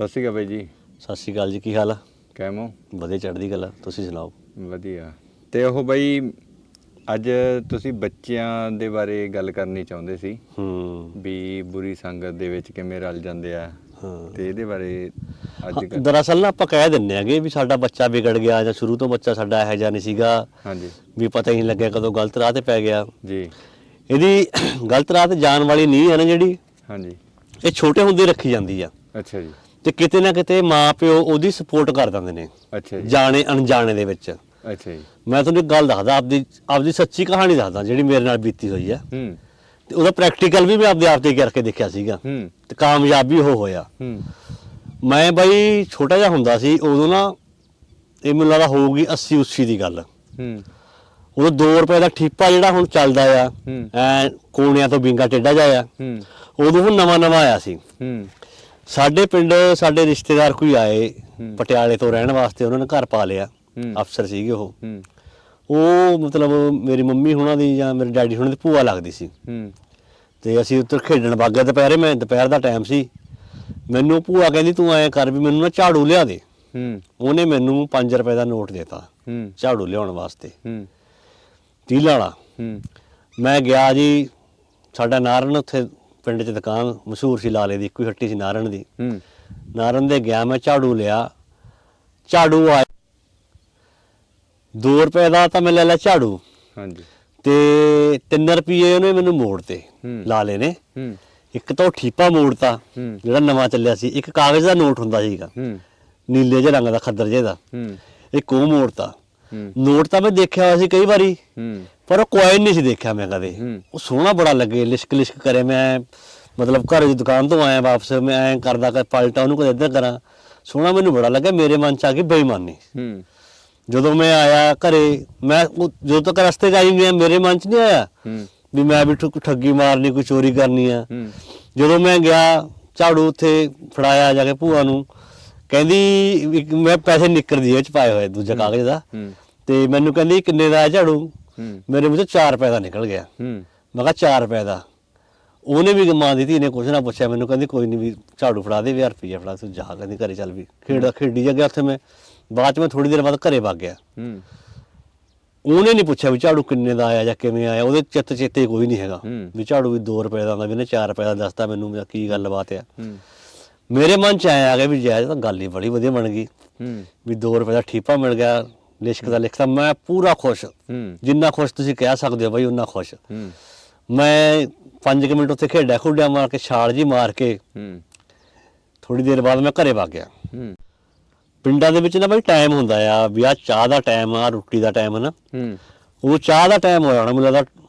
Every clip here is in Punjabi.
ਸਤਿ ਸ਼੍ਰੀ ਅਕਾਲ ਬਾਈ ਜੀ। ਸਤਿ ਸ਼੍ਰੀ ਅਕਾਲ ਜੀ ਕੀ ਹਾਲ ਆ? ਕੈਮੋ ਵਧੀਆ ਚੜ੍ਹਦੀ ਗੱਲ ਆ ਤੁਸੀਂ ਸੁਣਾਓ? ਵਧੀਆ। ਤੇ ਉਹ ਬਾਈ ਅੱਜ ਤੁਸੀਂ ਬੱਚਿਆਂ ਦੇ ਬਾਰੇ ਗੱਲ ਕਰਨੀ ਚਾਹੁੰਦੇ ਸੀ। ਹੂੰ। ਵੀ ਬੁਰੀ ਸੰਗਤ ਦੇ ਵਿੱਚ ਕਿਵੇਂ ਰਲ ਜਾਂਦੇ ਆ ਹਾਂ। ਤੇ ਇਹਦੇ ਬਾਰੇ ਅੱਜ ਗੱਲ- ਦਰਅਸਲ ਨਾ ਆਪਾਂ ਕਹਿ ਦਿੰਨੇ ਆਗੇ ਵੀ ਸਾਡਾ ਬੱਚਾ ਵਿਗੜ ਗਿਆ ਜਾਂ ਸ਼ੁਰੂ ਤੋਂ ਬੱਚਾ ਸਾਡਾ ਇਹੋ ਜਿਹਾ ਨਹੀਂ ਸੀਗਾ। ਹਾਂਜੀ। ਵੀ ਪਤਾ ਹੀ ਨਹੀਂ ਲੱਗਿਆ ਕਦੋਂ ਗਲਤ ਰਾਹ ਤੇ ਪੈ ਗਿਆ। ਜੀ। ਇਹਦੀ ਗਲਤ ਰਾਹ ਤੇ ਜਾਣ ਵਾਲੀ ਨਹੀਂ ਹੈ ਨਾ ਜਿਹੜੀ ਹਾਂਜੀ। ਇਹ ਛੋਟੇ ਹੁੰਦੇ ਰੱਖੀ ਜਾਂਦੀ ਆ। ਅੱਛਾ ਜੀ। ਤੇ ਕਿਤੇ ਨਾ ਕਿਤੇ ਮਾਂ ਪਿਓ ਉਹਦੀ ਸਪੋਰਟ ਕਰ ਦਿੰਦੇ ਨੇ ਅੱਛਾ ਜੀ। ਜਾਣੇ ਅਣਜਾਣੇ ਦੇ ਵਿੱਚ। ਅੱਛਾ ਜੀ। ਮੈਂ ਤੁਹਾਨੂੰ ਇੱਕ ਗੱਲ ਦੱਸਦਾ ਆਪਦੀ ਆਪਦੀ ਸੱਚੀ ਕਹਾਣੀ ਦੱਸਦਾ ਜਿਹੜੀ ਮੇਰੇ ਨਾਲ ਬੀਤੀ ਹੋਈ ਆ। ਹੂੰ। ਤੇ ਉਹਦਾ ਪ੍ਰੈਕਟੀਕਲ ਵੀ ਮੈਂ ਆਪਦੇ ਆਪ ਤੇ ਕਰਕੇ ਦੇਖਿਆ ਸੀਗਾ। ਹੂੰ। ਤੇ ਕਾਮਯਾਬ ਵੀ ਉਹ ਹੋਇਆ। ਹੂੰ। ਮੈਂ ਬਾਈ ਛੋਟਾ ਜਿਹਾ ਹੁੰਦਾ ਸੀ ਉਦੋਂ ਨਾ ਇਹ ਮੈਨੂੰ ਲੱਗਦਾ ਹੋਊਗੀ 80 80 ਦੀ ਗੱਲ। ਹੂੰ। ਉਦੋਂ 2 ਰੁਪਏ ਦਾ ਠੀਪਾ ਜਿਹੜਾ ਹੁਣ ਚੱਲਦਾ ਆ। ਐ ਕੋਣਿਆਂ ਤੋਂ ਬਿੰਗਾ ਟੇਡਾ ਜਾਇਆ ਹੂੰ। ਉਦੋਂ ਉਹ ਨਵਾਂ ਨਵਾਂ ਆਇਆ ਸੀ। ਹੂੰ। ਸਾਡੇ ਪਿੰਡ ਸਾਡੇ ਰਿਸ਼ਤੇਦਾਰ ਕੋਈ ਆਏ। ਪਟਿਆਲੇ ਤੋਂ ਰਹਿਣ ਵਾਸਤੇ ਉਹਨਾਂ ਨੇ ਘਰ ਪਾ ਲਿਆ। ਅਫਸਰ ਸੀਗੇ ਉਹ। ਉਹ ਮਤਲਬ ਮੇਰੀ ਮੰਮੀ ਹੁਣਾਂ ਦੀ ਜਾਂ ਮੇਰੇ ਡੈਡੀ ਹੁਣਾਂ ਦੀ ਭੂਆ ਲੱਗਦੀ ਸੀ। ਤੇ ਅਸੀਂ ਉੱਧਰ ਖੇਡਣ ਵਗ ਦੁਪਹਿਰੇ ਮੈਂ ਦੁਪਹਿਰ ਦਾ ਟਾਈਮ ਸੀ। ਮੈਨੂੰ ਭੂਆ ਕਹਿੰਦੀ ਤੂੰ ਐਂ ਕਰ ਵੀ ਮੈਨੂੰ ਨਾ ਝਾੜੂ ਲਿਆ ਦੇ। ਉਹਨੇ ਮੈਨੂੰ 5 ਰੁਪਏ ਦਾ ਨੋਟ ਦਿੱਤਾ ਝਾੜੂ ਲਿਆਉਣ ਵਾਸਤੇ। ਤੀਲਾ ਵਾਲਾ। ਮੈਂ ਗਿਆ ਜੀ ਸਾਡਾ ਨਾਰਨ ਉੱਥੇ ਪਿੰਡ 'ਚ ਦੁਕਾਨ ਮਸ਼ਹੂਰ ਸੀ ਲਾਲੇ ਦੀ ਇੱਕੋ ਹੀ ਹੱਟੀ ਸੀ ਨਾਰਨ ਦੀ। ਹੂੰ। ਨਾਰਨ ਦੇ ਗਿਆ ਮੈਂ ਝਾੜੂ ਲਿਆ। ਝਾੜੂ ਆ 2 ਰੁਪਏ ਦਾ ਤਾਂ ਮੈਂ ਲੈ ਲਿਆ ਝਾੜੂ। ਹਾਂਜੀ। ਤੇ 3 ਰੁਪਏ ਉਹਨੇ ਮੈਨੂੰ ਮੋੜਤੇ। ਲਾਲੇ ਨੇ। ਹੂੰ। ਇੱਕ ਤਾਂ ਉਹ ਠੀਪਾ ਮੋੜਤਾ। ਜਿਹੜਾ ਨਵਾਂ ਚੱਲਿਆ ਸੀ। ਇੱਕ ਕਾਗਜ਼ ਦਾ ਨੋਟ ਹੁੰਦਾ ਸੀਗਾ। ਹੂੰ। ਨੀਲੇ ਜਿਹੇ ਰੰਗ ਦਾ ਖੱਦਰ ਜਿਹੇ ਦਾ। ਹੂੰ। ਇੱਕ ਉਹ ਮੋੜਤਾ। ਨੋਟ ਤਾਂ ਮੈਂ ਦੇਖਿਆ ਹੋਇਆ ਸੀ ਕਈ ਵਾਰੀ। ਹੂੰ। ਪਰ ਉਹ ਕੋਇਨ ਨਹੀਂ ਸੀ ਦੇਖਿਆ ਮੈਂ ਕਦੇ। ਉਹ ਸੋਹਣਾ ਬੜਾ ਲੱਗੇ ਲਿਸ਼ਕ ਲਿਸ਼ਕ ਕਰੇ। ਮੈਂ ਮਤਲਬ ਘਰ ਦੀ ਦੁਕਾਨ ਤੋਂ ਆਇਆ ਵਾਪਸ ਮੈਂ ਐਂ ਕਰਦਾ ਕਿ ਪਲਟਾ ਉਹਨੂੰ ਕਦੇ ਇੱਧਰ ਕਰਾਂ। ਸੋਹਣਾ ਮੈਨੂੰ ਬੜਾ ਲੱਗਾ ਮੇਰੇ ਮਨ ਚ ਆ ਗਈ ਬੇਈਮਾਨੀ। ਜਦੋਂ ਮੈਂ ਆਇਆ ਘਰੇ ਮੈਂ ਜਦੋਂ ਤੱਕ ਰਸਤੇ 'ਚ ਆਈ ਮੇਰੇ ਮਨ ਚ ਨਹੀਂ ਆਇਆ ਵੀ ਮੈਂ ਵੀ ਠੱਗੀ ਮਾਰਨੀ ਕੋਈ ਚੋਰੀ ਕਰਨੀ ਆ। ਜਦੋਂ ਮੈਂ ਗਿਆ ਝਾੜੂ ਉੱਥੇ ਫੜਾਇਆ ਜਾ ਕੇ ਭੂਆ ਨੂੰ ਕਹਿੰਦੀ ਮੈਂ ਪੈਸੇ ਨਿੱਕਰ ਦੀ ਇਹ ਚ ਪਾਏ ਹੋਏ ਦੂਜਾ ਕਾਗਜ਼ ਦਾ। ਤੇ ਮੈਨੂੰ ਕਹਿੰਦੀ ਕਿੰਨੇ ਦਾ ਝਾੜੂ? ਮੇਰੇ ਮੂੰਹ ਚੋਂ 4 ਰੁਪਏ ਦਾ ਨਿਕਲ ਗਿਆ। ਮੈਂ ਕਿਹਾ 4 ਰੁਪਏ ਦਾ ਉਹਨੇ ਵੀ ਮਾਂ ਦੀ ਧੀ ਨੇ ਕੁਛ ਨਾ ਪੁੱਛਿਆ ਮੈਨੂੰ ਕਹਿੰਦੀ ਕੋਈ ਨਹੀਂ ਵੀ ਝਾੜੂ ਫੜਾ ਦੇ 1000 ਰੁਪਏ ਫੜਾ। ਤੂੰ ਜਾ ਕਹਿੰਦੀ ਘਰੇ ਚੱਲ ਵੀ। ਖੇਡ ਖੇਡੀ ਜਾ ਗਿਆ ਉੱਥੇ ਮੈਂ। ਬਾਅਦ ਚ ਮੈਂ ਥੋੜੀ ਦੇਰ ਬਾਅਦ ਘਰੇ ਵਗ ਗਿਆ। ਉਹਨੇ ਨਹੀਂ ਪੁੱਛਿਆ ਵੀ ਝਾੜੂ ਕਿੰਨੇ ਦਾ ਆਇਆ ਜਾਂ ਕਿਵੇਂ ਆਇਆ। ਉਹਦੇ ਚਿੱਤ ਚੇਤੇ ਕੋਈ ਨਹੀਂ ਹੈਗਾ। ਵੀ ਝਾੜੂ ਵੀ 2 ਰੁਪਏ ਦਾ ਆਉਂਦਾ ਵੀ ਇਹਨੇ 4 ਰੁਪਏ ਦਾ ਦੱਸਤਾ ਮੈਨੂੰ ਵੀ ਕੀ ਗੱਲਬਾਤ ਆ। ਮੇਰੇ ਮਨ ਚ ਆਇਆ ਗਿਆ ਵੀ ਜਾਇਜ਼ ਤਾਂ ਗੱਲ ਹੀ ਬੜੀ ਵਧੀਆ ਬਣ ਗਈ। ਵੀ 2 ਰੁਪਏ ਦਾ ਠੀਪਾ ਮਿਲ ਗਿਆ। ਲਿਸ਼ਕ ਦਾ ਲਿਖਤਾ ਮੈਂ ਪੂਰਾ ਖੁਸ਼ ਹੂੰ ਜਿੰਨਾ ਖੁਸ਼ ਤੁਸੀਂ ਕਹਿ ਸਕਦੇ ਹੋ ਬਾਈ ਉਨਾ ਖੁਸ਼ ਹੂੰ ਮੈਂ 5 ਮਿੰਟ ਉੱਥੇ ਖੇਡਿਆ ਖੁੱਡਿਆ ਮਾਰ ਕੇ ਛਾਲ ਜੀ ਮਾਰ ਕੇ ਹੂੰ ਥੋੜੀ ਦੇਰ ਬਾਅਦ ਮੈਂ ਘਰੇ ਵਗ ਗਿਆ ਹੂੰ ਪਿੰਡਾਂ ਦੇ ਵਿੱਚ ਨਾ ਬਾਈ ਟਾਈਮ ਹੁੰਦਾ ਆ ਵੀ ਆ ਚਾਹ ਦਾ ਟਾਈਮ ਆ ਰੋਟੀ ਦਾ ਟਾਈਮ ਹੈ ਨਾ ਹੂੰ ਉਹ ਚਾਹ ਦਾ ਟਾਈਮ ਹੋਇਆ ਹੋਣਾ ਮੈਨੂੰ ਲੱਗਦਾ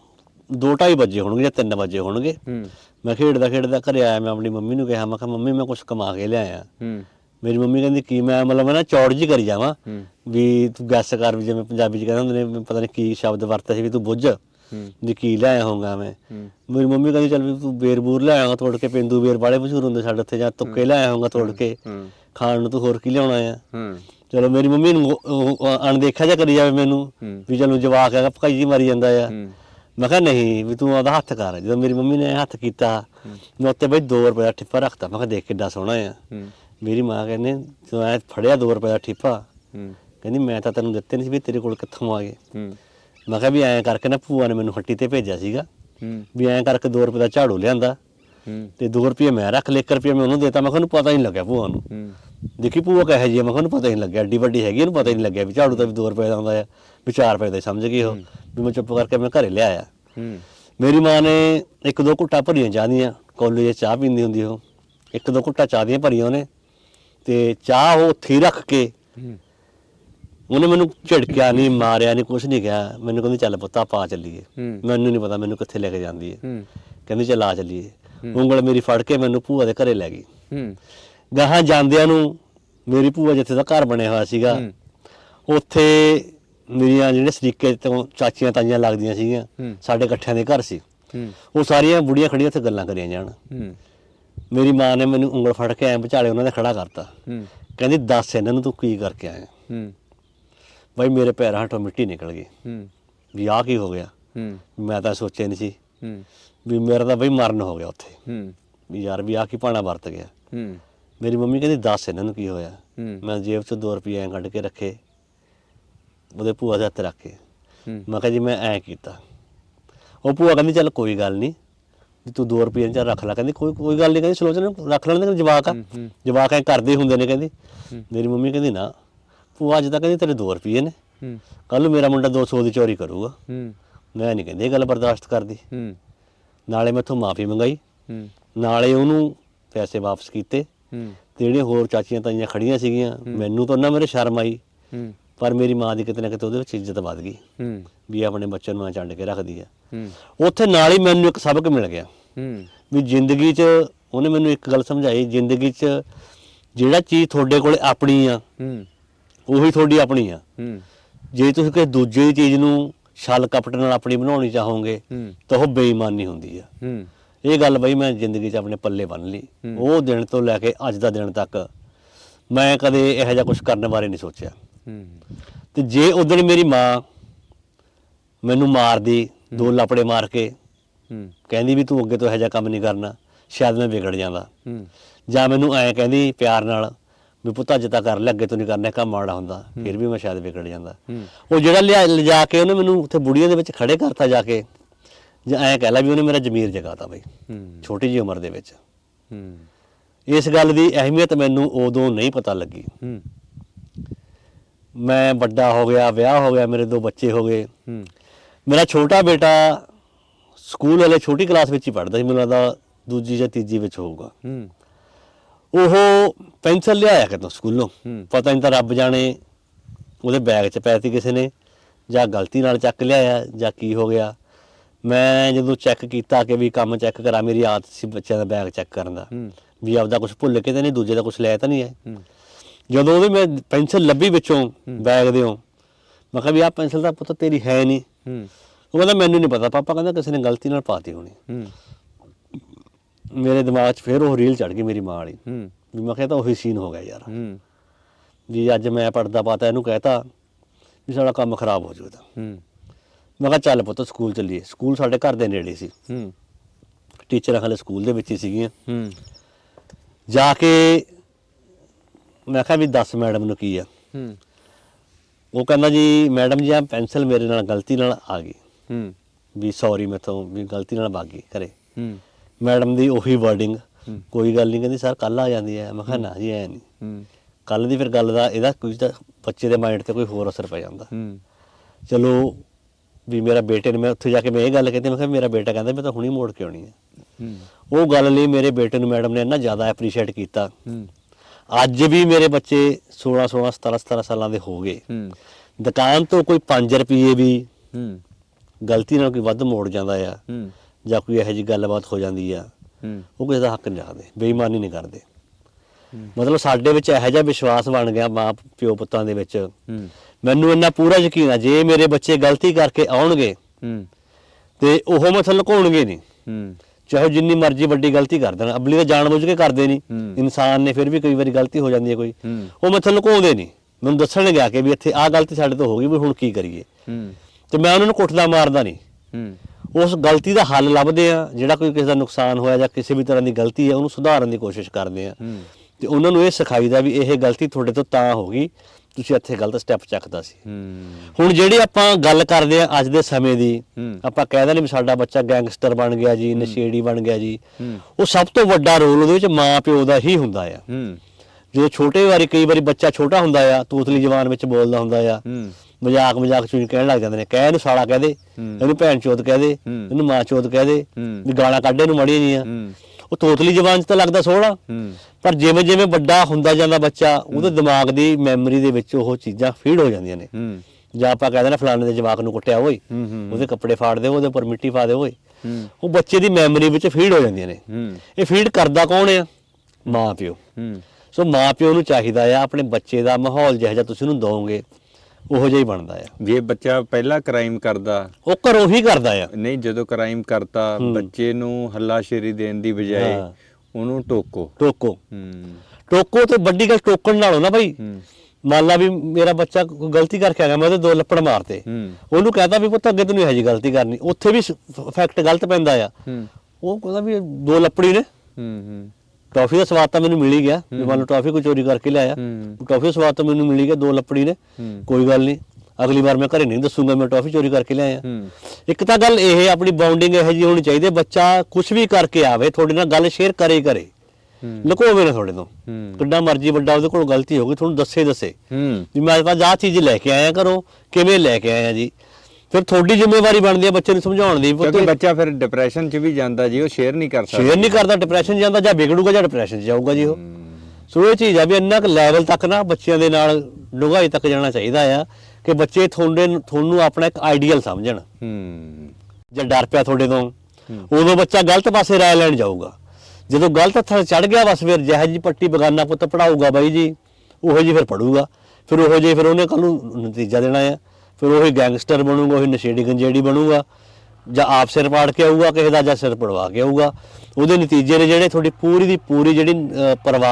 2:30 ਵਜੇ ਹੋਣਗੇ ਜਾਂ 3 ਵਜੇ ਹੋਣਗੇ ਹੂੰ ਮੈਂ ਖੇਡਦਾ ਖੇਡਦਾ ਘਰੇ ਆਇਆ ਮੈਂ ਆਪਣੀ ਮੰਮੀ ਨੂੰ ਕਿਹਾ ਮੈਂ ਕਿਹਾ ਮੰਮੀ ਮੈਂ ਕੁਝ ਕਮਾ ਕੇ ਲਿਆਇਆ ਹੂੰ ਮੇਰੀ ਮੰਮੀ ਕਹਿੰਦੀ ਕੀ ਮੈਂ ਮਤਲਬ ਮੈਂ ਨਾ ਚੌੜ ਜੀ ਕਰੀ ਜਾਵਾਂ ਵੀ ਤੂੰ ਗੈਸ ਕਰ ਵੀ ਜਿਵੇਂ ਪੰਜਾਬੀ ਚ ਕਹਿੰਦੇ ਹੁੰਦੇ ਨੇ ਪਤਾ ਨਹੀਂ ਕੀ ਸ਼ਬਦ ਵਰਤਿਆ ਸੀ ਵੀ ਤੂੰ ਬੁੱਝ ਵੀ ਕੀ ਲਿਆਇਆ ਹੋਊਗਾ ਮੈਂ? ਮੇਰੀ ਮੰਮੀ ਕਹਿੰਦੀ ਚੱਲ ਵੀ ਤੂੰ ਬੇਰ ਬੂਰ ਲਿਆਏਗਾ ਤੋੜ ਕੇ ਪਿੰਦੂ ਬੇਰ ਵਾਲੇ ਮਸ਼ਹੂਰ ਹੁੰਦੇ ਸਾਡੇ ਉੱਥੇ ਜਾਂ ਤੁੱਕੇ ਲਿਆਇਆ ਹੋਊਗਾ ਤੋੜ ਕੇ। ਖਾਣ ਨੂੰ ਤੂੰ ਹੋਰ ਕੀ ਲਿਆਉਣਾ ਆ? ਚਲੋ ਮੇਰੀ ਮੰਮੀ ਨੂੰ ਅਣਦੇਖਾ ਜਿਹਾ ਕਰੀ ਜਾਵੇ ਮੈਨੂੰ। ਵੀ ਚਲੋ ਜਵਾਕ ਹੈਗਾ ਭਕਾਈ ਜੀ ਮਾਰੀ ਜਾਂਦਾ ਆ। ਮੈਂ ਕਿਹਾ ਨਹੀਂ ਵੀ ਤੂੰ ਉਹਦਾ ਹੱਥ ਕਰ। ਜਦੋਂ ਮੇਰੀ ਮੰਮੀ ਨੇ ਹੱਥ ਕੀਤਾ ਮੈਂ ਉੱਤੇ ਬਈ 2 ਰੁਪਏ ਦਾ ਠਿੱਪਾ ਰੱਖਤਾ ਮੈਂ ਕਿਹਾ ਦੇਖ ਕਿੱਡਾ ਸੋਹਣਾ ਆ। ਮੇਰੀ ਮਾਂ ਕਹਿੰਦੇ ਤੂੰ ਐ ਫੜਿਆ 2 ਰੁਪਏ ਦਾ ਠਿੱਪਾ। ਹੂੰ। ਕਹਿੰਦੀ ਮੈਂ ਤਾਂ ਤੈਨੂੰ ਦਿੱਤੇ ਨਹੀਂ ਸੀ ਵੀ ਤੇਰੇ ਕੋਲ ਕਿੱਥੋਂ ਆ ਗਏ। ਹੂੰ। ਮੈਂ ਕਿਹਾ ਵੀ ਐਂ ਕਰਕੇ ਨਾ ਭੂਆ ਨੇ ਮੈਨੂੰ ਹੱਟੀ ਤੇ ਭੇਜਿਆ ਸੀਗਾ। ਹੂੰ। ਵੀ ਐਂ ਕਰਕੇ 2 ਰੁਪਏ ਦਾ ਝਾੜੂ ਲਿਆਂਦਾ। ਹੂੰ। ਤੇ 2 ਰੁਪਏ ਮੈਂ ਰੱਖ ਲਏ 1 ਰੁਪਏ ਮੈਂ ਉਹਨੂੰ ਦੇਤਾ ਮੈਂ ਕਿਹਾ ਉਹਨੂੰ ਪਤਾ ਹੀ ਨਹੀਂ ਲੱਗਿਆ ਭੂਆ ਨੂੰ। ਹੂੰ। ਦੇਖੀ ਭੂਆ ਕਹੇ ਜੀ ਮੈਂ ਕਿਹਾ ਉਹਨੂੰ ਪਤਾ ਹੀ ਨਹੀਂ ਲੱਗਿਆ। ਏਡੀ ਵੱਡੀ ਹੈਗੀ ਇਹਨੂੰ ਪਤਾ ਹੀ ਨਹੀਂ ਲੱਗਿਆ ਵੀ ਝਾੜੂ ਤਾਂ ਵੀ 2 ਰੁਪਏ ਦਾ ਆਉਂਦਾ ਆ ਵੀ 4 ਰੁਪਏ ਦਾ ਹੀ ਸਮਝ ਗਈ ਉਹ। ਵੀ ਮੈਂ ਚੁੱਪ ਕਰਕੇ ਮੈਂ ਘਰੇ ਲਿਆਇਆ। ਹੂੰ। ਮੇਰੀ ਮਾਂ ਨੇ ਇੱਕ ਦੋ ਘੁੱਟਾ ਭਰੀਆਂ ਚਾਹ ਦੀਆਂ ਕਾਲਜ ਚਾਹ ਪੀਂਦੀ ਹੁੰਦੀ ਉਹ। ਇੱਕ ਦੋ ਘੁੱਟਾ ਚਾਹ ਦੀਆਂ ਭਰੀਆਂ ਉਹਨੇ। ਤੇ ਚਾਹ ਉਹ ਉੱਥੇ ਹੀ ਰੱਖ ਕੇ ਉਹਨੇ ਮੈਨੂੰ ਝਿੜਕਿਆ ਨਹੀਂ ਮਾਰਿਆ ਨਹੀਂ ਕੁਝ ਨਹੀਂ ਕਿਹਾ। ਮੈਨੂੰ ਕਹਿੰਦੀ ਚੱਲ ਪੁੱਤ ਆਪਾਂ ਚੱਲੀਏ। ਮੈਨੂੰ ਨਹੀਂ ਪਤਾ ਮੈਨੂੰ ਕਿੱਥੇ ਲੈ ਕੇ ਜਾਂਦੀ ਹੈ। ਕਹਿੰਦੀ ਚੱਲ ਆ ਚੱਲੀਏ। ਉਂਗਲ ਮੇਰੀ ਫੜ ਕੇ ਮੈਨੂੰ ਭੂਆ ਦੇ ਘਰੇ ਲੈ ਗਈ। ਗਾਹਾਂ ਜਾਂਦਿਆਂ ਨੂੰ ਮੇਰੀ ਭੂਆ ਜਿੱਥੇ ਦਾ ਘਰ ਬਣਿਆ ਹੋਇਆ ਸੀਗਾ। ਉੱਥੇ ਮੇਰੀਆਂ ਜਿਹੜੇ ਸਰੀਕੇ ਤੋਂ ਚਾਚੀਆਂ ਤਾਈਆਂ ਲੱਗਦੀਆਂ ਸੀਗੀਆਂ। ਸਾਡੇ ਇਕੱਠਿਆਂ ਦੇ ਘਰ ਸੀ। ਉਹ ਸਾਰੀਆਂ ਬੁੜੀਆਂ ਖੜੀਆਂ ਉੱਥੇ ਗੱਲਾਂ ਕਰੀਆਂ ਜਾਣ। ਮੇਰੀ ਮਾਂ ਨੇ ਮੈਨੂੰ ਉਂਗਲ ਫੜ ਕੇ ਐਂ ਵਿਚਾਲੇ ਉਹਨਾਂ ਦੇ ਖੜਾ ਕਰਤਾ। ਹੂੰ। ਕਹਿੰਦੀ ਦੱਸ ਇਹਨਾਂ ਨੂੰ ਤੂੰ ਕੀ ਕਰਕੇ ਆਇਆ? ਹੂੰ। ਬਾਈ ਮੇਰੇ ਪੈਰਾਂ ਹੇਠੋਂ ਮਿੱਟੀ ਨਿਕਲ ਗਈ। ਹੂੰ। ਵੀ ਆਹ ਕੀ ਹੋ ਗਿਆ? ਹੂੰ। ਮੈਂ ਤਾਂ ਸੋਚਿਆ ਨਹੀਂ ਸੀ ਹੂੰ। ਵੀ ਮੇਰਾ ਤਾਂ ਬਈ ਮਰਨ ਹੋ ਗਿਆ ਉੱਥੇ। ਹੂੰ। ਵੀ ਯਾਰ ਵੀ ਆਹ ਕੀ ਪਾਣਾ ਵਰਤ ਗਿਆ? ਹੂੰ। ਮੇਰੀ ਮੰਮੀ ਕਹਿੰਦੀ ਦੱਸ ਇਹਨਾਂ ਨੂੰ ਕੀ ਹੋਇਆ? ਹੂੰ। ਮੈਂ ਜੇਬ ਚੋਂ 2 ਰੁਪਏ ਐਂ ਕੱਢ ਕੇ ਰੱਖੇ ਉਹਦੇ ਭੂਆ ਦੇ ਹੱਥ ਰੱਖ ਹੂੰ। ਮੈਂ ਕਿਹਾ ਜੀ ਮੈਂ ਐਂ ਕੀਤਾ। ਉਹ ਭੂਆ ਕਹਿੰਦੀ ਚੱਲ ਕੋਈ ਗੱਲ ਨਹੀਂ ਵੀ ਤੂੰ 2 ਰੁਪਏ ਚ ਰੱਖ ਲੈ। ਕਹਿੰਦੀ ਕੋਈ ਕੋਈ ਗੱਲ ਨਹੀਂ ਕਹਿੰਦੀ ਸਲੋਚਨ ਰੱਖ ਲੈਣ ਦੇ ਜਵਾਕ ਆ। ਜਵਾਕ ਐਂ ਕਰਦੇ ਹੁੰਦੇ ਨੇ ਕਹਿੰਦੀ। ਮੇਰੀ ਮੰਮੀ ਕਹਿੰਦੀ ਨਾ ਭੂਆ ਅੱਜ ਤੱਕ ਕਹਿੰਦੀ ਤੇਰੇ 2 ਰੁਪਏ ਨੇ। ਕੱਲ ਨੂੰ ਮੇਰਾ ਮੁੰਡਾ 200 ਦੀ ਚੋਰੀ ਕਰੂਗਾ। ਮੈਂ ਨਹੀਂ ਕਹਿੰਦੀ ਇਹ ਗੱਲ ਬਰਦਾਸ਼ਤ ਕਰਦੀ। ਨਾਲੇ ਮੈਥੋਂ ਮਾਫੀ ਮੰਗਾਈ। ਨਾਲੇ ਉਹਨੂੰ ਪੈਸੇ ਵਾਪਸ ਕੀਤੇ। ਤੇ ਜਿਹੜੀਆਂ ਹੋਰ ਚਾਚੀਆਂ ਤਾਈਆਂ ਖੜੀਆਂ ਸੀਗੀਆਂ ਮੈਨੂੰ ਤਾਂ ਉਹਨਾਂ ਮੇਰੇ ਸ਼ਰਮ ਆਈ। ਪਰ ਮੇਰੀ ਮਾਂ ਦੀ ਕਿਤੇ ਨਾ ਕਿਤੇ ਉਹਦੇ ਵਿੱਚ ਇੱਜ਼ਤ ਵੱਧ ਗਈ। ਵੀ ਆਪਣੇ ਬੱਚੇ ਨੂੰ ਐਂ ਚੰਡ ਕੇ ਰੱਖਦੀ ਆ। ਉੱਥੇ ਨਾਲ ਹੀ ਮੈਨੂੰ ਇੱਕ ਸਬਕ ਮਿਲ ਗਿਆ। ਹੂੰ। ਵੀ ਜ਼ਿੰਦਗੀ 'ਚ ਉਹਨੇ ਮੈਨੂੰ ਇੱਕ ਗੱਲ ਸਮਝਾਈ ਜ਼ਿੰਦਗੀ 'ਚ ਜਿਹੜਾ ਚੀਜ਼ ਤੁਹਾਡੇ ਕੋਲੇ ਆਪਣੀ ਆ ਹੂੰ। ਉਹੀ ਤੁਹਾਡੀ ਆਪਣੀ ਆ। ਹੂੰ। ਜੇ ਤੁਸੀਂ ਕਿਸੇ ਦੂਜੇ ਦੀ ਚੀਜ਼ ਨੂੰ ਛਲ ਕਪਟ ਨਾਲ ਆਪਣੀ ਬਣਾਉਣੀ ਚਾਹੋਗੇ ਤਾਂ ਉਹ ਬੇਈਮਾਨੀ ਹੁੰਦੀ ਆ। ਹੂੰ। ਇਹ ਗੱਲ ਬਈ ਮੈਂ ਜ਼ਿੰਦਗੀ 'ਚ ਆਪਣੇ ਪੱਲੇ ਬੰਨ ਲਈ। ਉਹ ਦਿਨ ਤੋਂ ਲੈ ਕੇ ਅੱਜ ਦਾ ਦਿਨ ਤੱਕ ਮੈਂ ਕਦੇ ਇਹੋ ਜਿਹਾ ਕੁਝ ਕਰਨ ਬਾਰੇ ਨਹੀਂ ਸੋਚਿਆ। ਹੂੰ। ਤੇ ਜੇ ਉਦੋਂ ਮੇਰੀ ਮਾਂ ਮੈਨੂੰ ਮਾਰਦੀ ਦੋ ਲਾਪੜੇ ਮਾਰ ਕੇ ਕਹਿੰਦੀ ਵੀ ਤੂੰ ਅੱਗੇ ਤੋਂ ਇਹੋ ਜਿਹਾ ਕੰਮ ਨਹੀਂ ਕਰਨਾ ਸ਼ਾਇਦ ਮੈਂ ਵਿਗੜ ਜਾਂਦਾ। ਜਾਂ ਮੈਨੂੰ ਐਂ ਕਹਿੰਦੀ ਪਿਆਰ ਨਾਲ ਵੀ ਪੁੱਤ ਅੱਜ ਤਾਂ ਕਰ ਲੈ ਅੱਗੇ ਤੋਂ ਨਹੀਂ ਕਰਨਾ ਕੰਮ ਮਾੜਾ ਹੁੰਦਾ ਫਿਰ ਵੀ ਮੈਂ ਸ਼ਾਇਦ ਵਿਗੜ ਜਾਂਦਾ। ਉਹ ਜਿਹੜਾ ਲਿਆ ਲਿਜਾ ਕੇ ਉਹਨੇ ਮੈਨੂੰ ਉੱਥੇ ਬੁੜੀਆਂ ਦੇ ਵਿੱਚ ਖੜੇ ਕਰਤਾ ਜਾ ਕੇ ਜਾਂ ਐਂ ਕਹਿ ਲਾ ਵੀ ਉਹਨੇ ਮੇਰਾ ਜ਼ਮੀਰ ਜਗਾਤਾ ਬਈ ਛੋਟੀ ਜਿਹੀ ਉਮਰ ਦੇ ਵਿੱਚ। ਇਸ ਗੱਲ ਦੀ ਅਹਿਮੀਅਤ ਮੈਨੂੰ ਉਦੋਂ ਨਹੀਂ ਪਤਾ ਲੱਗੀ। ਮੈਂ ਵੱਡਾ ਹੋ ਗਿਆ ਵਿਆਹ ਹੋ ਗਿਆ ਮੇਰੇ ਦੋ ਬੱਚੇ ਹੋ ਗਏ। ਮੇਰਾ ਛੋਟਾ ਬੇਟਾ ਸਕੂਲ ਵਾਲੇ ਛੋਟੀ ਕਲਾਸ ਵਿੱਚ ਹੀ ਪੜ੍ਹਦਾ ਸੀ ਮੈਨੂੰ ਲੱਗਦਾ ਦੂਜੀ ਜਾਂ ਤੀਜੀ ਵਿੱਚ ਹੋਊਗਾ। ਹੂੰ। ਉਹ ਪੈਨਸਲ ਲਿਆਇਆ ਕਿਤੋਂ ਸਕੂਲੋਂ। ਪਤਾ ਨਹੀਂ ਤਾਂ ਰੱਬ ਜਾਣੇ ਉਹਦੇ ਬੈਗ 'ਚ ਪੈਤੀ ਕਿਸੇ ਨੇ ਜਾਂ ਗਲਤੀ ਨਾਲ ਚੱਕ ਲਿਆਇਆ ਜਾਂ ਕੀ ਹੋ ਗਿਆ। ਮੈਂ ਜਦੋਂ ਚੈੱਕ ਕੀਤਾ ਕਿ ਵੀ ਕੰਮ ਚੈੱਕ ਕਰਾਂ ਮੇਰੀ ਆਦਤ ਸੀ ਬੱਚਿਆਂ ਦਾ ਬੈਗ ਚੈੱਕ ਕਰਨ ਦਾ। ਵੀ ਆਪਦਾ ਕੁਝ ਭੁੱਲ ਕੇ ਤਾਂ ਨਹੀਂ ਦੂਜੇ ਦਾ ਕੁਝ ਲੈ ਤਾਂ ਨਹੀਂ ਹੈ ਹੂੰ। ਜਦੋਂ ਉਹਦੇ ਮੈਂ ਪੈਨਸਲ ਲੱਭੀ ਵਿੱਚੋਂ ਬੈਗ ਦੇੋਂ ਮੈਂ ਕਿਹਾ ਵੀ ਆਹ ਪੈਨਸਲ ਤਾਂ ਪੁੱਤ ਤੇਰੀ ਹੈ ਨਹੀਂ ਹੂੰ। ਉਹ ਕਹਿੰਦਾ ਮੈਨੂੰ ਨਹੀਂ ਪਤਾ। ਪਾਪਾ ਕਹਿੰਦਾ ਕਿਸੇ ਨੇ ਗਲਤੀ ਨਾਲ ਪਾਤੀ ਹੋਣੀ। ਹੂੰ। ਮੇਰੇ ਦਿਮਾਗ 'ਚ ਫਿਰ ਉਹ ਰੀਲ ਚੜ ਗਈ ਮੇਰੀ ਮਾਂ ਵਾਲੀ। ਹੂੰ। ਵੀ ਮੈਂ ਕਿਹਾ ਤਾਂ ਉਹੀ ਸੀਨ ਹੋ ਗਿਆ ਯਾਰ। ਹੂੰ। ਵੀ ਅੱਜ ਮੈਂ ਪੜਦਾ ਪਾਤਾ ਇਹਨੂੰ ਕਹਿਤਾ ਵੀ ਸਾਡਾ ਕੰਮ ਖਰਾਬ ਹੋ ਜਾਊਗਾ ਹੂੰ। ਮੈਂ ਕਿਹਾ ਚੱਲ ਪੁੱਤ ਸਕੂਲ ਚੱਲੀਏ। ਸਕੂਲ ਸਾਡੇ ਘਰ ਦੇ ਨੇੜੇ ਸੀ। ਹੂੰ। ਟੀਚਰਾਂ ਹਾਲੇ ਸਕੂਲ ਦੇ ਵਿੱਚ ਹੀ ਸੀਗੀਆਂ। ਹੂੰ। ਜਾ ਕੇ ਮੈਂ ਕਿਹਾ ਵੀ ਦੱਸ ਮੈਡਮ ਨੂੰ ਕੀ ਆ। ਹੂੰ। ਉਹ ਕਹਿੰਦਾ ਜੀ ਮੈਡਮ ਜੀ ਆ ਪੈਨਸਲ ਮੇਰੇ ਨਾਲ ਗਲਤੀ ਨਾਲ ਆ ਗਈ। ਹੂੰ। ਵੀ ਸੌਰੀ ਮੈਥੋਂ ਵੀ ਗਲਤੀ ਨਾਲ ਵਗ ਗਈ ਘਰੇ। ਹੂੰ। ਮੈਡਮ ਦੀ ਉਹੀ ਵਰਡਿੰਗ। ਕੋਈ ਗੱਲ ਨਹੀਂ ਕਹਿੰਦੀ ਸਰ ਕੱਲ ਆ ਜਾਂਦੀ ਹੈ। ਮੈਂ ਕਿਹਾ ਨਾ ਜੀ ਐ ਨਹੀਂ ਹੂੰ। ਕੱਲ ਦੀ ਫਿਰ ਗੱਲ ਦਾ ਇਹਦਾ ਕੁਝ ਤਾਂ ਬੱਚੇ ਦੇ ਮਾਈਂਡ ਤੇ ਕੋਈ ਹੋਰ ਅਸਰ ਪੈ ਜਾਂਦਾ। ਹੂੰ। ਚਲੋ ਵੀ ਮੇਰਾ ਬੇਟੇ ਨੇ ਮੈਂ ਉੱਥੇ ਜਾ ਕੇ ਮੈਂ ਇਹ ਗੱਲ ਕਹਿੰਦੀ ਮੈਂ ਕਿਹਾ ਮੇਰਾ ਬੇਟਾ ਕਹਿੰਦਾ ਮੈਂ ਤਾਂ ਹੁਣੀ ਮੋੜ ਕੇ ਆਉਣੀ ਹੂੰ। ਉਹ ਗੱਲ ਲਈ ਮੇਰੇ ਬੇਟੇ ਨੂੰ ਮੈਡਮ ਨੇ ਇੰਨਾ ਜ਼ਿਆਦਾ ਐਪਰੀਸ਼ੀਏਟ ਕੀਤਾ। ਹੂੰ। ਅੱਜ ਵੀ ਮੇਰੇ ਬੱਚੇ 16 16 17 17 ਸਾਲਾਂ ਦੇ ਹੋ ਗਏ। ਹੂੰ। ਦੁਕਾਨ ਤੋਂ ਕੋਈ 5 ਰੁਪਏ ਵੀ ਹੂੰ। ਗਲਤੀ ਨਾਲ ਕੋਈ ਵੱਧ ਮੋੜ ਜਾਂਦਾ ਆ ਹੂੰ। ਜਾਂ ਕੋਈ ਇਹੋ ਜਿਹੀ ਗੱਲਬਾਤ ਹੋ ਜਾਂਦੀ ਆ ਹੂੰ। ਉਹ ਕਿਸੇ ਦਾ ਹੱਕ ਨਹੀਂ ਰੱਖਦੇ ਬੇਈਮਾਨੀ ਨਹੀਂ ਕਰਦੇ। ਮਤਲਬ ਸਾਡੇ ਵਿੱਚ ਇਹੋ ਜਿਹਾ ਵਿਸ਼ਵਾਸ ਬਣ ਗਿਆ ਮਾਂ ਪਿਓ ਪੁੱਤਾਂ ਦੇ ਵਿੱਚ। ਮੈਨੂੰ ਇੰਨਾ ਪੂਰਾ ਯਕੀਨ ਆ ਜੇ ਮੇਰੇ ਬੱਚੇ ਗਲਤੀ ਕਰਕੇ ਆਉਣਗੇ ਹੂੰ। ਤੇ ਉਹ ਮੈਥੋਂ ਲੁਕਾਉਣਗੇ ਨਹੀਂ। ਹੂੰ। ਚਾਹੇ ਜਿੰਨੀ ਮਰਜ਼ੀ ਵੱਡੀ ਗਲਤੀ ਕਰ ਦੇਣ ਅਬਲੀ ਤਾਂ ਜਾਣਬੁੱਝ ਕੇ ਕਰਦੇ ਨਹੀਂ। ਇਨਸਾਨ ਨੇ ਫਿਰ ਵੀ ਕਈ ਵਾਰੀ ਗਲਤੀ ਹੋ ਜਾਂਦੀ ਹੈ ਕੋਈ। ਉਹ ਮੈਥੋਂ ਲੁਕਾਉਂਦੇ ਨਹੀਂ ਮੈਨੂੰ ਦੱਸਣ ਗਿਆ ਕਿ ਵੀ ਇੱਥੇ ਆਹ ਗਲਤੀ ਸਾਡੇ ਤੋਂ ਹੋ ਗਈ ਵੀ ਹੁਣ ਕੀ ਕਰੀਏ। ਤੇ ਮੈਂ ਉਹਨਾਂ ਨੂੰ ਕੁੱਟਦਾ ਮਾਰਦਾ ਨਹੀਂ ਉਸ ਗਲਤੀ ਦਾ ਹੱਲ ਲੱਭਦੇ ਆ ਜਿਹੜਾ ਕੋਈ ਕਿਸੇ ਦਾ ਨੁਕਸਾਨ ਹੋਇਆ ਜਾਂ ਕਿਸੇ ਵੀ ਤਰ੍ਹਾਂ ਦੀ ਗਲਤੀ ਹੈ ਉਹਨੂੰ ਸੁਧਾਰਨ ਦੀ ਕੋਸ਼ਿਸ਼ ਕਰਦੇ ਆ ਤੇ ਉਹਨਾਂ ਨੂੰ ਇਹ ਸਿਖਾਈਦਾ ਵੀ ਇਹ ਗਲਤੀ ਤੁਹਾਡੇ ਤੋਂ ਤਾਂ ਹੋ ਗਈ ਤੁਸੀਂ ਇੱਥੇ ਗਲਤ ਸਟੈਪ ਚੱਕਦਾ ਸੀ ਹੁਣ ਜਿਹੜੀ ਆਪਾਂ ਗੱਲ ਕਰਦੇ ਆ ਅੱਜ ਦੇ ਸਮੇਂ ਦੀ। ਆਪਾਂ ਕਹਿ ਦਿੰਦੇ ਵੀ ਸਾਡਾ ਬੱਚਾ ਗੈਂਗਸਟਰ ਬਣ ਗਿਆ ਜੀ ਨਸ਼ੇੜੀ ਬਣ ਗਿਆ ਜੀ। ਉਹ ਸਭ ਤੋਂ ਵੱਡਾ ਰੋਲ ਉਹਦੇ ਵਿੱਚ ਮਾਂ ਪਿਓ ਦਾ ਹੀ ਹੁੰਦਾ ਆ ਜਦੋਂ ਛੋਟੇ ਵਾਰੀ ਕਈ ਵਾਰੀ ਬੱਚਾ ਛੋਟਾ ਹੁੰਦਾ ਆ ਤੂਤਲੀ ਜ਼ਬਾਨ ਵਿੱਚ ਬੋਲਦਾ ਹੁੰਦਾ ਆ ਮਜ਼ਾਕ ਮਜ਼ਾਕ ਚ ਕਹਿਣ ਲੱਗ ਜਾਂਦੇ ਨੇ ਕਹਿ ਇਹਨੂੰ ਸਾਲਾ ਕਹਿ ਦੇ। ਇਹਨੂੰ ਭੈਣ ਚੋਦ ਕਹਿ ਦੇ। ਇਹਨੂੰ ਮਾਂ ਚੋਦ ਕਹਿ ਦੇ। ਵੀ ਗਾਲਾਂ ਕੱਢੇ ਨੂੰ ਮੜੀਆਂ ਜੀਆਂ ਉਹ ਤੋਤਲੀ ਜ਼ਬਾਨ ਚ ਤਾਂ ਲੱਗਦਾ ਸੋਹਣਾ। ਪਰ ਜਿਵੇਂ ਜਿਵੇਂ ਵੱਡਾ ਹੁੰਦਾ ਜਾਂਦਾ ਬੱਚਾ ਉਹਦੇ ਦਿਮਾਗ ਦੀ ਮੈਮਰੀ ਦੇ ਵਿੱਚ ਉਹ ਚੀਜ਼ਾਂ ਫੀਡ ਹੋ ਜਾਂਦੀਆਂ ਨੇ। ਜਾਂ ਆਪਾਂ ਕਹਿੰਦੇ ਨਾ ਫਲਾਣੇ ਦੇ ਜਵਾਕ ਨੂੰ ਕੁੱਟਿਆ ਓਏ ਹੂੰ, ਹੂੰ। ਉਹਦੇ ਕੱਪੜੇ ਫਾੜ ਦੇ ਉਹਦੇ ਉੱਪਰ ਮਿੱਟੀ ਪਾ ਦੇ ਓਏ। ਉਹ ਬੱਚੇ ਦੀ ਮੈਮਰੀ ਵਿੱਚ ਫੀਡ ਹੋ ਜਾਂਦੀਆਂ ਨੇ। ਇਹ ਫੀਡ ਕਰਦਾ ਕੌਣ ਆ? ਮਾਂ ਪਿਓ। ਸੋ ਮਾਂ ਪਿਓ ਨੂੰ ਚਾਹੀਦਾ ਆ ਆਪਣੇ ਬੱਚੇ ਦਾ ਮਾਹੌਲ ਜਿਹੋ ਜਿਹਾ ਤੁਸੀਂ ਉਹਨੂੰ ਦੋਗੇ ਉਹੋ ਜਿਹਾ ਹੀ ਬਣਦਾ ਆ। ਜੇ ਬੱਚਾ ਪਹਿਲਾ ਕ੍ਰਾਈਮ ਕਰਦਾ। ਉਹ ਘਰੋਂ ਹੀ ਕਰਦਾ ਆ। ਨਹੀਂ ਜਦੋਂ ਕ੍ਰਾਈਮ ਕਰਤਾ ਬੱਚੇ ਨੂੰ ਹੱਲਾਸ਼ੇਰੀ ਦੇਣ ਦੀ ਬਜਾਏ ਹਾਂ। ਉਹਨੂੰ ਟੋਕੋ। ਟੋਕੋ। ਹੂੰ। ਟੋਕੋ ਤੇ ਵੱਡੀ ਗੱਲ ਟੋਕਣ ਨਾਲੋਂ ਨਾ ਭਾਈ ਹੂੰ। ਮੰਨ ਲਾ ਵੀ ਮੇਰਾ ਬੱਚਾ ਕੋਈ ਗਲਤੀ ਕਰਕੇ ਆ ਗਿਆ ਮੈਂ ਉਹਦੇ ਦੋ ਲੱਪੜ ਮਾਰਤੇ। ਹੂੰ। ਉਹਨੂੰ ਕਹਤਾ ਵੀ ਪੁੱਤ ਅੱਗੇ ਤੈਨੂੰ ਇਹੋ ਜਿਹੀ ਗਲਤੀ ਕਰਨੀ। ਉੱਥੇ ਵੀ ਫੈਕਟ ਗਲਤ ਪੈਂਦਾ ਆ। ਹੂੰ। ਉਹ ਕਹਿੰਦਾ ਵੀ ਇਹ ਦੋ ਲੱਪੜੀ ਨੇ। ਹੂੰ ਹੂੰ। ਟੌਫੀ ਦਾ ਸਵਾਦ ਤਾਂ ਮੈਨੂੰ ਮਿਲ ਹੀ ਗਿਆ। ਵੀ ਮੰਨ ਲਓ ਟੌਫੀ ਕੋਈ ਚੋਰੀ ਕਰਕੇ ਲਿਆਇਆ। ਟੌਫੀ ਦਾ ਸਵਾਦ ਤਾਂ ਮੈਨੂੰ ਮਿਲ ਹੀ ਗਿਆ ਦੋ ਲੱਪੜੀ ਨੇ। ਕੋਈ ਗੱਲ ਨਹੀਂ। ਅਗਲੀ ਵਾਰ ਮੈਂ ਘਰੇ ਨਹੀਂ ਦੱਸੂਗਾ ਮੈਂ ਟੌਫੀ ਚੋਰੀ ਕਰਕੇ ਲਿਆਇਆ। ਇੱਕ ਤਾਂ ਗੱਲ ਇਹ ਆਪਣੀ ਬਾਉਂਡਿੰਗ ਇਹੋ ਜਿਹੀ ਹੋਣੀ ਚਾਹੀਦੀ ਬੱਚਾ ਕੁਝ ਵੀ ਕਰਕੇ ਆਵੇ ਤੁਹਾਡੇ ਨਾਲ ਗੱਲ ਸ਼ੇਅਰ ਕਰੇ ਕਰੇ। ਲੁਕੋਵੇ ਨਾ ਤੁਹਾਡੇ ਤੋਂ। ਕਿੰਨਾ ਮਰਜ਼ੀ ਵੱਡਾ ਉਹਦੇ ਕੋਲ ਗਲਤੀ ਹੋ ਗਈ ਤੁਹਾਨੂੰ ਦੱਸੇ ਦੱਸੇ। ਵੀ ਮੈਂ ਅੱਜ ਆਹ ਚੀਜ਼ ਲੈ ਕੇ ਆਇਆ ਕਰੋ ਕਿਵੇਂ ਲੈ ਕੇ ਆਇਆ ਜੀ? ਫਿਰ ਤੁਹਾਡੀ ਜ਼ਿੰਮੇਵਾਰੀ ਬਣਦੀ ਹੈ ਬੱਚੇ ਨੂੰ ਸਮਝਾਉਣ ਦੀ। ਕਿਉਂਕਿ ਬੱਚਾ ਫਿਰ ਡਿਪਰੈਸ਼ਨ 'ਚ ਵੀ ਜਾਂਦਾ ਜੀ ਉਹ ਸ਼ੇਅਰ ਨਹੀਂ ਕਰ ਸਕਦਾ। ਸ਼ੇਅਰ ਨਹੀਂ ਕਰਦਾ ਡਿਪਰੈਸ਼ਨ ਜਾਂਦਾ ਜਾਂ ਵਿਗੜੂਗਾ ਜਾਂ ਡਿਪਰੈਸ਼ਨ 'ਚ ਜਾਊਗਾ ਜੀ ਉਹ। ਸੋ ਇਹ ਚੀਜ਼ ਆ ਵੀ ਇੰਨਾ ਕੁ ਲੈਵਲ ਤੱਕ ਨਾ ਬੱਚਿਆਂ ਦੇ ਨਾਲ ਡੂੰਘਾਈ ਤੱਕ ਜਾਣਾ ਚਾਹੀਦਾ ਆ ਕਿ ਬੱਚੇ ਤੁਹਾਡੇ ਤੁਹਾਨੂੰ ਆਪਣਾ ਇੱਕ ਆਈਡੀਅਲ ਸਮਝਣ। ਹੂੰ। ਜੇ ਡਰ ਪਿਆ ਤੁਹਾਡੇ ਤੋਂ। ਉਦੋਂ ਬੱਚਾ ਗਲਤ ਪਾਸੇ ਰਾਇ ਲੈਣ ਜਾਊਗਾ। ਜਦੋਂ ਗਲਤ ਹੱਥਾਂ ਚੜ ਗਿਆ ਬਸ ਫਿਰ ਜਿਹੋ ਜੀ ਪੱਟੀ ਬਗਾਨਾ ਪੁੱਤ ਪੜਾਊਗਾ ਬਾਈ ਜੀ ਉਹੋ ਜੀ ਫਿਰ ਪੜੂਗਾ ਫਿਰ ਉਹੋ ਜੀ ਫਿਰ ਉਹਨੇ ਕੱਲ ਨੂੰ ਨਤੀਜਾ ਦੇਣਾ ਆ। ਫਿਰ ਉਹੀ ਗੈਂਗਸਟਰ ਬਣੂਗਾ, ਉਹੀ ਨਸ਼ੇੜੀ ਗੰਜੇੜੀ ਬਣੂਗਾ, ਜਾਂ ਆਪ ਸਿਰ ਪਾੜ ਕੇ ਆਊਗਾ, ਕਿਸੇ ਦਾ ਜਾਂ ਸਿਰ ਪੜਵਾ ਕੇ ਆਊਗਾ। ਉਹਦੇ ਨਤੀਜੇ ਨੇ ਜਿਹੜੇ ਤੁਹਾਡੀ ਪੂਰੀ ਦੀ ਪੂਰੀ ਜਿਹੜੀ ਪਰਿਵਾਰ